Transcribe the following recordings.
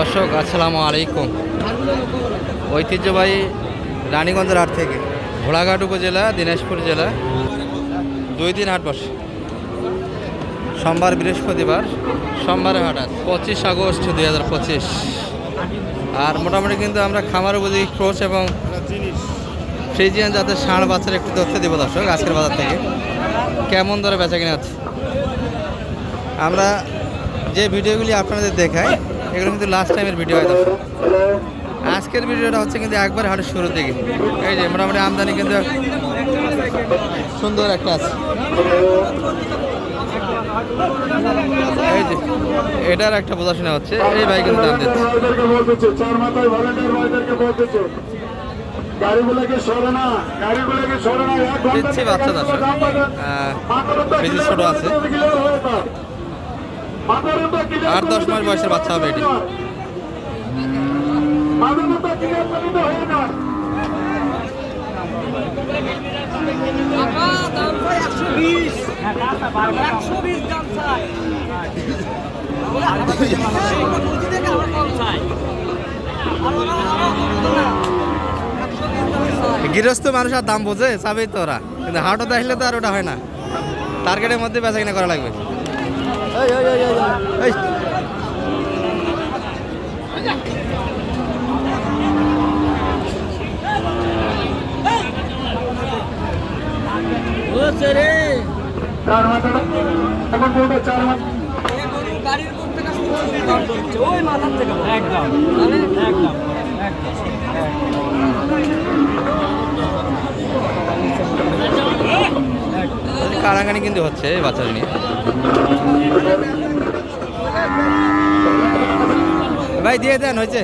দর্শক, আসসালামু আলাইকুম। ঐতিহ্যবাহী রানীগঞ্জের হাট থেকে ঘোড়াঘাট উপজেলা, দিনাজপুর জেলা, দুই দিন হাট বসে। সোমবার বৃহস্পতিবার সোমবারে হাট আছে পঁচিশ আগস্ট দুই হাজার পঁচিশ। আর মোটামুটি কিন্তু আমরা খামার উপযোগী ক্রোচ এবং ফ্রিজিয়ান জাতের ষাঁড় বাচ্চার একটু তথ্য দেবো দর্শক, আজকের বাজার থেকে। কেমন দরে বেচা কিনা আছে আমরা যে ভিডিওগুলি আপনাদের দেখাই এগুলো কিন্তু লাস্ট টাইমের ভিডিও হয় দর্শক আজকের ভিডিওটা হচ্ছে কিন্তু একবার হাটের শুরুর দিকে। এই যে মোটামুটি আমদানি কিন্তু সুন্দর একটা আছে। এই যে এটার একটা বোঝাশোনা হচ্ছে এই ভাই কিন্তু দাম দিচ্ছে। বাচ্চা দর্শক ছোট আছে। আট দশ মাস বয়সের বাচ্চা হবে এটি। গৃহস্থ মানুষ আর দাম বোঝে, চাবেই তো ওরা। কিন্তু হাটও দেখলে তো আর ওটা হয় না। টার্গেটের মধ্যে বেচা কিনা করা লাগবে। ওই মাথার থেকে। একদম একদম। কাড়াকাড়ি কিন্তু হচ্ছে বাচ্চাটা নিয়ে। ভাই দিয়ে দেন হয়েছে।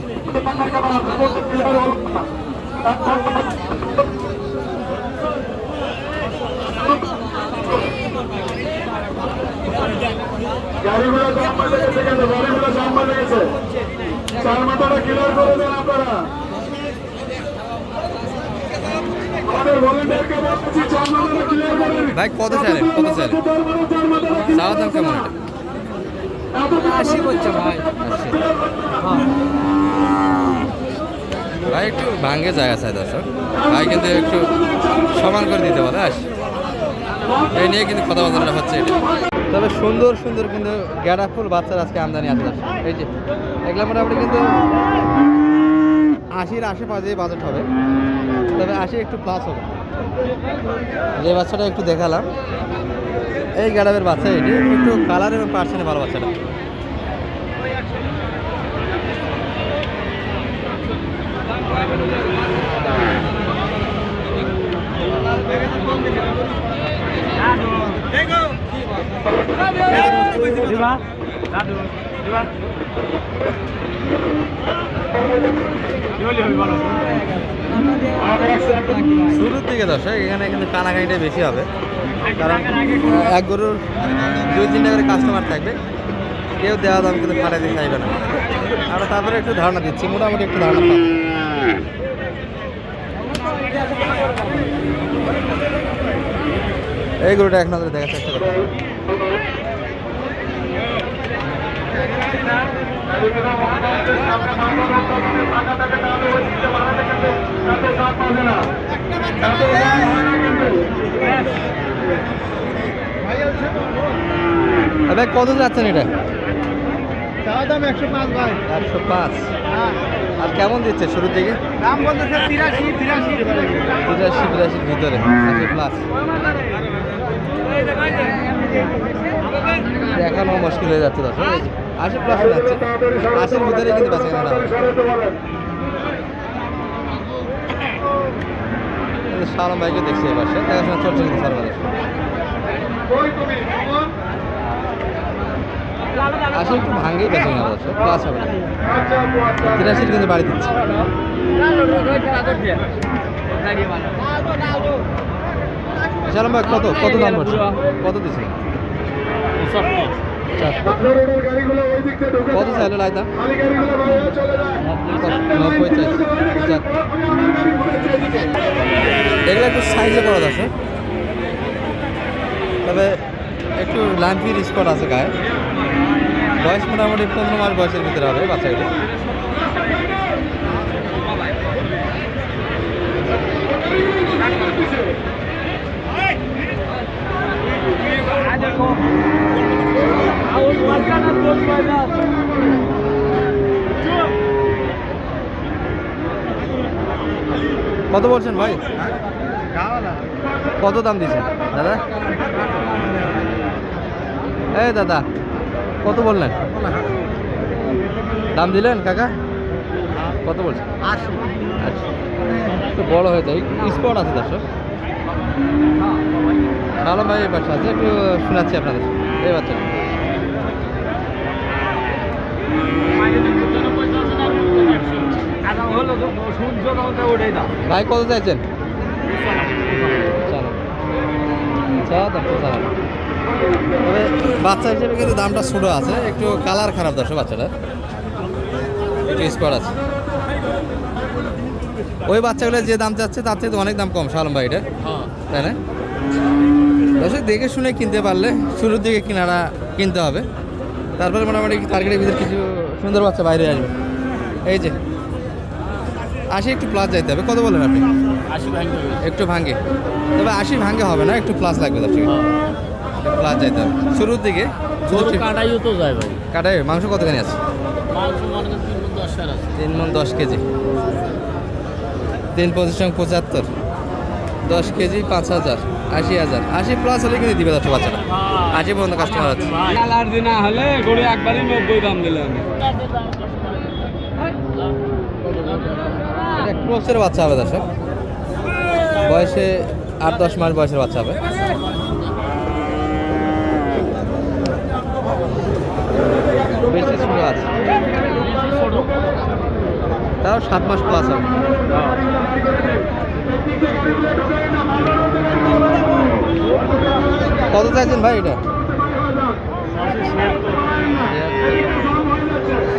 আপনারা আমাদের ভলেন্টিয়ারকে বলতেছি চার মাথাটা ক্লিয়ার করে দিন। ভাই কত চাইলেন? কত চাইলেন? চাওয়ার দাম কেমন এটা? আশি করছে ভাই। আশি। ভাই একটু ভাঙ্গে জায়গা চাই দর্শক। ভাই কিন্তু একটু সমান করে দিতে পারে আস এই নিয়ে কিন্তু কথাবার্তা হচ্ছে এটা। তবে সুন্দর সুন্দর কিন্তু গ্যাডা ফুল বাচ্চার আজকে আমদানি আছে এই যে এগুলো মোটামুটি কিন্তু আশির আশেপাশে বাজেট হবে। তবে আশি একটু প্লাস হবে। যে বাচ্চাটা একটু দেখালাম, এই গ্যাডাবের বাচ্চা এটি। একটু কালার এবং পার্সেন্টে ভালো বাচ্চাটা। শুরুর দিকে দর্শক, এখানে কিন্তু কানাকানিটা বেশি হবে। কারণ, এক গরুর দুই, তিনটা করে কাস্টমার থাকবে। কেউ দেওয়া দাম কিন্তু ফাটাতে চাইবে না। আমরা তারপরে একটু ধারণা দিচ্ছি, মোটামুটি একটু ধারণা এই গরুটা এক নজরে দেখার চেষ্টা করব ভাই কত যাচ্ছেন এটা? দাম একশো পাঁচ ভাই। একশো পাঁচ। আর কেমন দিচ্ছে দাম বলতেছে তিরাশি তিরাশি। তিরাশি বিরাশির ভিতরে। প্লাস দেখানো মুশকিল হয়ে যাচ্ছে দশ আশি প্লাস যাচ্ছে আশির ভিতরে কিন্তু বেঁচে কেনা সালাম ভাইকে দেখছি এবার সে দেখাশোনা চলছে কিন্তু সর্বদেশ আশি একটু ভাঙ্গেই বেঁচে কেনা দশ প্লাস হবে না। তিরাশির কিন্তু বাড়ি দিচ্ছে। সালাম ভাই, কত? কত দাম পড়ছে? কত দিচ্ছে? কত চাইলো লাইতা খালি গাড়িগুলো বাইরে চলে যায় নব্বই চাইছে এগুলো একটু সাইজে করা আছে তবে একটু লাম্পির স্পট আছে গায়ে বয়স মোটামুটি পনেরো মাস বয়সের ভিতরে হবে বাচ্চাগুলো কত বলছেন ভাই? কত দাম দিচ্ছেন? দাদা? এই দাদা, কত বললেন? দাম দিলেন কাকা? কত বলছেন? আচ্ছা একটু বড় হয়ে যায়। স্পট আছে দর্শক। ভালো ভাই পাশে আছে। একটু শোনাচ্ছি আপনাদের। এই বাচ্চা ভাই, কত চাইছেন? তবে বাচ্চা হিসেবে কিন্তু দামটা ছোটো আছে, একটু কালার খারাপ দর্শক বাচ্চাটা একটু স্পট আছে। ওই বাচ্চাগুলো যে দাম চাচ্ছে, তার থেকে অনেক দাম কম শালম ভাই এটা তাই না? দেখে শুনে কিনতে পারলে শুরুর দিকে কিনারা কিনতে হবে। তারপরে মোটামুটি টার্গেটের ভিতরে কিছু সুন্দর বাচ্চা বাইরে আসবে। এই যে আশি একটু প্লাস যাইতে হবে। কত বলেন আপনি? একটু ভাঙ্গে তবে আশি ভাঙ্গে হবে না একটু প্লাস লাগবে দর্শক প্লাস যাইতে হবে। শুরুর দিকে শুধু ঠিক- কাটাইও তো যায় ভাই। কাটায় মাংস কতখানি আছে? মনে তিন মন দশ কেজি। তিন পঁচিশ পঁচাত্তর। দশ কেজি পাঁচ হাজার। আশি হাজার। আশি প্লাস হলে কিন্তু দিবে দশ বাচ্চাটা আশি পর্যন্ত কাস্টমার আছে। কালার দিনা হলে গড়ে একবারই নব্বই দাম দিলাম। এটা বাচ্চা হবে দর্শক। বয়সে আট দশ মাস বয়সের বাচ্চা হবে। বেশি ছোটো আছে। তাও সাত মাস প্লাস হবে। কত চাইছেন ভাই এটা?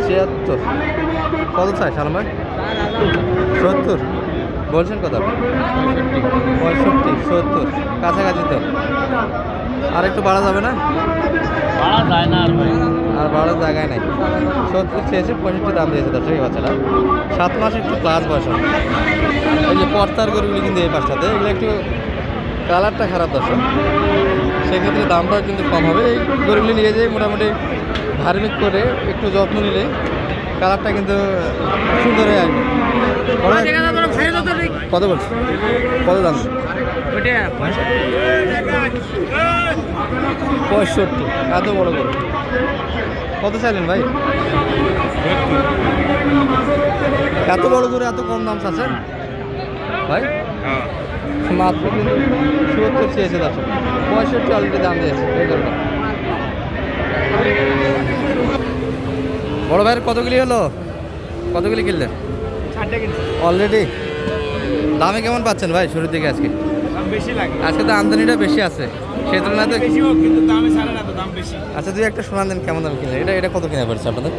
ছিয়াত্তর। কত চাই সালাম ভাই? সত্তর। বলছেন কথা? পঁয়ষট্টি, সত্তর। কাছাকাছি তো। আর একটু বাড়া যাবে না? বাড়া যায় না আর ভাই। আর বাড়ার জায়গায় নাই। সত্তর চেয়েছে পঁয়ষট্টি দাম দিয়েছে দর্শক এই বাচ্চারা সাত মাস একটু প্লাস বয়স ওই যে পর্তার গরুগুলি কিন্তু এই পাশটাতে এগুলো একটু কালারটা খারাপ দর্শক। সেক্ষেত্রে দামটাও কিন্তু কম হবে। এই গরুগুলি নিয়ে যেয়ে মোটামুটি ধার্মিক করে একটু যত্ন নিলে কালারটা কিন্তু সুন্দর হয়ে আসবে। কত বলছে? কত দাম? পঁয়ষট্টি। এত বড় গরু। কত চাইলেন ভাই? এত বড় করে এত কম দাম চাচ্ছেন? ভাই মাত্র কিন্তু চুয়াত্তর চেয়েছে দশ পঁয়ষট্টি অলরেডি দাম দিয়েছে বড় ভাইয়ের কতগুলি হলো? কতগুলি কিনলেন? অলরেডি দামে কেমন পাচ্ছেন ভাই শুরুর দিকে আজকে? বেশি লাগে। আজকে তো আমদানিটা বেশি আছে সেই তুলনায় তো বেশি হোক কিন্তু দামে ছাড়ে না তো দাম বেশি। আচ্ছা তুই একটা শোনান দেন কেমন দাম কিনলেন এটা এটা কত কিনা পড়ছে আপনাদের?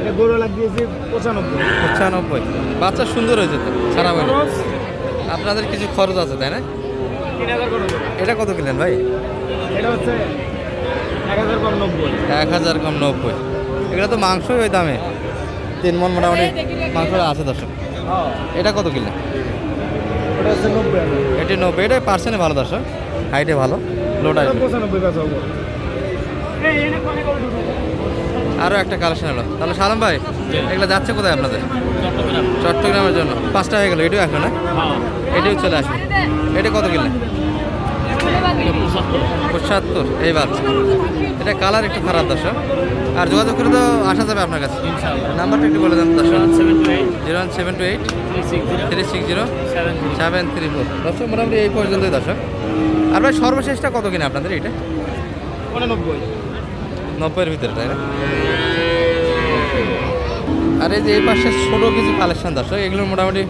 এটা গরু লাগিয়েছে পঁচানব্বই। পঁচানব্বই। বাচ্চা সুন্দর হয়েছে তো সারা মানে আপনাদের কিছু খরচ আছে তাই না। এটা কত কিনলেন ভাই? এটা হচ্ছে এক হাজার কম নব্বই। এক হাজার কম নব্বই। এগুলো তো মাংসই ওই দামে। তিন মন মোটামুটি মাংস আছে দর্শক। হ্যাঁ। এটা কত কিনলেন ওটা হচ্ছে নব্বই হাজার এটি নব্বই এটা পার্সেন্টে ভালো দর্শক। হাইটে ভালো হব। আরও একটা কালেকশন হলো তাহলে সালাম ভাই এগুলো যাচ্ছে কোথায় আপনাদের? চট্টগ্রামের জন্য। পাঁচটা হয়ে গেলো এটিও এখন না এটিও চলে আসবে। এটা কত কিনলেন? পঁচাত্তর এই বাচ্চা এটা কালার একটু খারাপ দর্শক। আর যোগাযোগ করে তো আসা যাবে আপনার কাছে। নাম্বারটা একটু বলে দেন দর্শক। Zero one seven two eight. Three six zero. Seven three. Four. দর্শক মোটামুটি এই পর্যন্তই দর্শক। আর ভাই সর্বশেষটা কত কিনা আপনাদের এটা নব্বই নব্বইয়ের ভিতরে তাই না? আর এই যে এই পাশে ছোটো কিছু কালেকশন দর্শক এগুলো মোটামুটি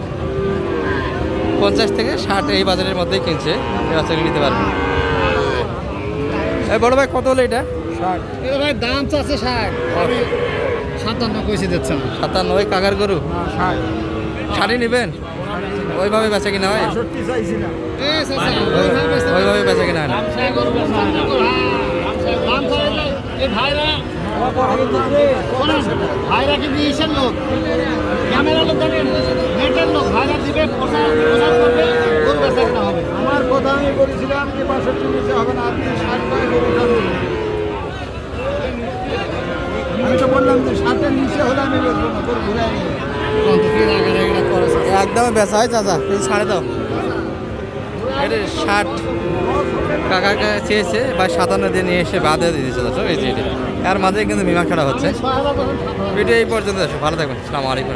পঞ্চাশ থেকে ষাট এই বাজারের মধ্যেই কিনছে। এই বাচ্চাগুলো নিতে পারবে বড় ভাই কত হলো এটা? ষাট। ভাই দাম আছে ষাট। সাতান্ন কইসে দিচ্ছে না। সাতান্ন ওই কাকার গরু? ষাট। শাড়ি নেবেন? ওইভাবে বেচা কিনা হয়? ওইভাবে বেচা কিনা হয় ভাইরা। ভাইরা কিন্তু ইসের লোক। ক্যামেরার লোক জানেন? নেটের লোক। ভাইরা দিবে প্রচার প্রচার করবে গরু বেচা কেনা হবে। আমার কথা আমি বলেছিলাম যে বাষট্টি নিচে হবে না আপনি ষাট টাকা করে উঠাবেন। আমি তো বললাম যে ষাটের নিচে হলে আমি বেচবো না তোর ঘুরে একদম বেচা। হয় চাচা এই ছাড়ে দাও। এটা ষাট কাকাকে চেয়েছে বা সাতান্ন দিয়ে নিয়ে এসে বাদে দিয়ে দিয়েছে দর্শক এই যে এর মাঝে কিন্তু মীমাংসাটা হচ্ছে। ভিডিও এই পর্যন্ত আসো ভালো থাকবেন সালাম আলাইকুম।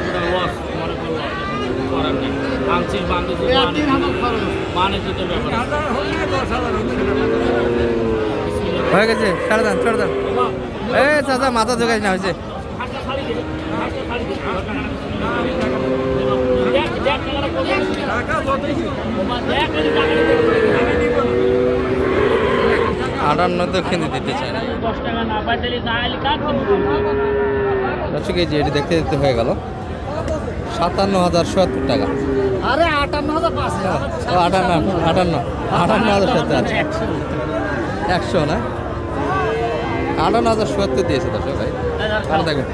বান্ধব খরচ। ব্যাপার। হয়ে গেছে ছাড়ে দেন ছাড়ে দেন। এ চাচা মাথা ঢোকাই না হয়েছে। আটান্ন তো কিনে দিতে কার দর্শক এই যে এটি দেখতে দেখতে হয়ে গেল। সাতান্ন হাজার সত্তর টাকা। আরে আটান্ন হাজার পাঁচশো আটান্ন আটান্ন আটান্ন হাজার সত্তর আছে। একশো না? আটান্ন হাজার সত্তর দিয়েছে দর্শক ভাই। ভালো থাকবেন